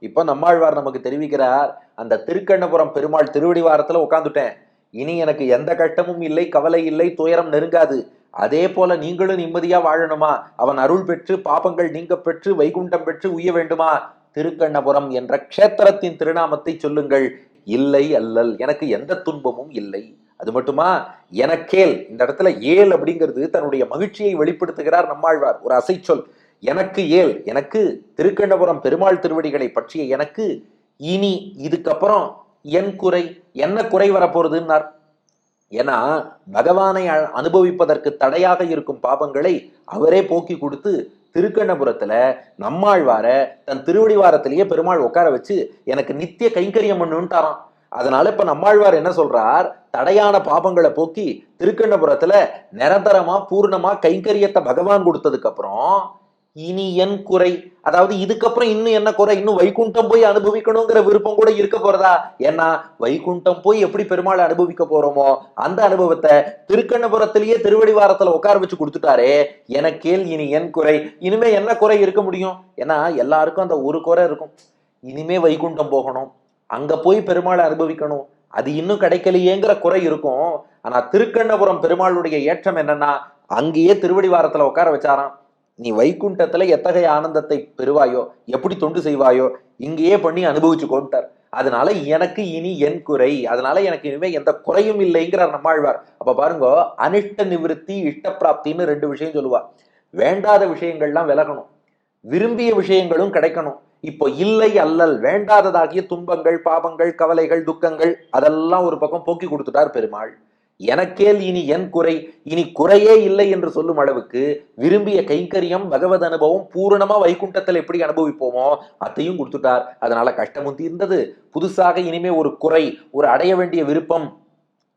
இப்போ நம்மாழ்வார் நமக்கு தெரிவிக்கிறார் அந்த திருக்கண்ணபுரம் பெருமாள் திருவடிவாரத்துல உட்காந்துட்டேன் இனி எனக்கு எந்த கட்டமும் இல்லை கவலை இல்லை துயரம் நெருங்காது. அதே போல நீங்களும் நிம்மதியா வாழணுமா? அவன் அருள் பெற்று பாபங்கள் நீங்க பெற்று வைகுண்டம் பெற்று உய்ய வேண்டுமா? திருக்கண்ணபுரம் என்ற க்ஷேத்திரத்தின் திருநாமத்தை சொல்லுங்கள். இல்லை அல்லல் எனக்கு எந்த துன்பமும் இல்லை. அது மட்டுமா? எனக்கேல் இந்த இடத்துல ஏல் அப்படிங்கிறது தன்னுடைய மகிழ்ச்சியை வெளிப்படுத்துகிறார் நம்மாழ்வார். ஒரு அசைச்சொல். எனக்கு ஏல் எனக்கு திருக்கண்டபுரம் பெருமாள் திருவடிகளை பற்றிய எனக்கு இனி இதுக்கப்புறம் என் குறை என்ன குறை வரப்போறதுன்னார் ஏன்னா பகவானை அனுபவிப்பதற்கு தடையாக இருக்கும் பாபங்களை அவரே போக்கி கொடுத்து திருக்கண்ணபுரத்துல நம்மாழ்வார தன் திருவடிவாரத்திலேயே பெருமாள் உட்கார வச்சு எனக்கு நித்திய கைங்கரியம் பண்ணுன்ட்டாராம். அதனால இப்ப நம்மாழ்வார் என்ன சொல்றார்? தடையான பாபங்களை போக்கி திருக்கண்ணபுரத்துல நிரந்தரமா பூர்ணமா கைங்கரியத்தை பகவான் கொடுத்ததுக்கு அப்புறம் இனி என் குறை. அதாவது இதுக்கப்புறம் இன்னும் என்ன குறை? இன்னும் வைகுண்டம் போய் அனுபவிக்கணுங்கிற விருப்பம் கூட இருக்க போறதா? ஏன்னா வைகுண்டம் போய் எப்படி பெருமாளை அனுபவிக்க போறோமோ அந்த அனுபவத்தை திருக்கண்ணபுரத்திலேயே திருவடிவாரத்துல உட்கார வச்சு கொடுத்துட்டாரே எனக்கேல் இனி என் குறை. இனிமே என்ன குறை இருக்க முடியும்? ஏன்னா எல்லாருக்கும் அந்த ஒரு குறை இருக்கும். இனிமே வைகுண்டம் போகணும். அங்க போய் பெருமாளை அனுபவிக்கணும். அது இன்னும் கிடைக்கலையேங்கிற குறை இருக்கும். ஆனா திருக்கண்ணபுரம் பெருமாளுடைய ஏற்றம் என்னன்னா அங்கேயே திருவடிவாரத்துல உட்கார வச்சாராம். நீ வைகுண்டத்துல எத்தகைய ஆனந்தத்தை பெறுவாயோ எப்படி தொண்டு செய்வாயோ இங்கேயே பண்ணி அனுபவிச்சு கொண்டார். அதனால எனக்கு இனி என் குறை அதனால எனக்கு இனிமே எந்த குறையும் இல்லைங்கிறார் நம்மாழ்வார். அப்ப பாருங்க அனிஷ்ட நிவிருத்தி இஷ்டப்பிராப்தின்னு ரெண்டு விஷயம் சொல்லுவா. வேண்டாத விஷயங்கள்லாம் விலகணும். விரும்பிய விஷயங்களும் கிடைக்கணும். இப்போ இல்லை அல்லல் வேண்டாததாகிய துன்பங்கள் பாபங்கள் கவலைகள் துக்கங்கள் அதெல்லாம் ஒரு பக்கம் போக்கி கொடுத்துட்டார் பெருமாள். எனக்கேல் இனி என் குறை இனி குறையே இல்லை என்று சொல்லும் அளவுக்கு விரும்பிய கைங்கரியம் பகவத் அனுபவம் பூரணமா வைகுண்டத்தில் எப்படி அனுபவிப்போமோ அதையும் கொடுத்துட்டார். அதனால கஷ்டமும் தீர்ந்தது. புதுசாக இனிமே ஒரு குறை ஒரு அடைய வேண்டிய விருப்பம்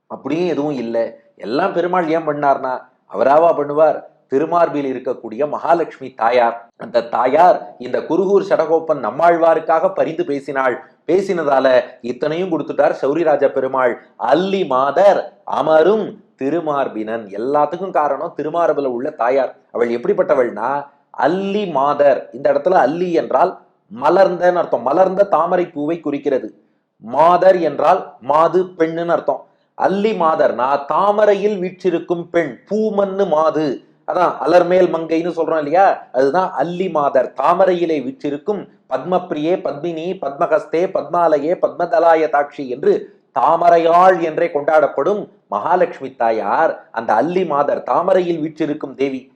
அப்படியும் எதுவும் இல்லை. எல்லாம் பெருமாள் ஏன் பண்ணார்னா அவராவா பண்ணுவார்? திருமார்பில் இருக்கக்கூடிய மகாலட்சுமி தாயார். அந்த தாயார் இந்த குருகூர் சடகோப்பன் நம்மாழ்வாருக்காக பரிந்து பேசினாள். பேசினதால இத்தனையும் கொடுத்துட்டார் சௌரிராஜ பெருமாள். அல்லி மாதர் அமரும் திருமார்பினன். எல்லாத்துக்கும் காரணம் திருமார்பில உள்ள தாயார். அவள் எப்படிப்பட்டவள்னா அல்லி மாதர். இந்த இடத்துல அல்லி என்றால் மலர்ந்தன்னு அர்த்தம். மலர்ந்த தாமரை பூவை குறிக்கிறது. மாதர் என்றால் மாது பெண்ணுன்னு அர்த்தம். அல்லி மாதர்னா தாமரையில் வீற்றிருக்கும் பெண். பூமன்னு மாது. அதான் அலர்மேல் மங்கைன்னு சொல்றோம் இல்லையா? அதுதான் அல்லி மாதர். தாமரையிலே விற்றிருக்கும் பத்மப்பிரியே பத்மினி பத்மஹஸ்தே பத்மாலயே பத்மதலாய தாட்சி என்று தாமரையாள் என்றே கொண்டாடப்படும் மகாலட்சுமி தாயார் அந்த அல்லி மாதர் தாமரையில் வீற்றிருக்கும் தேவி.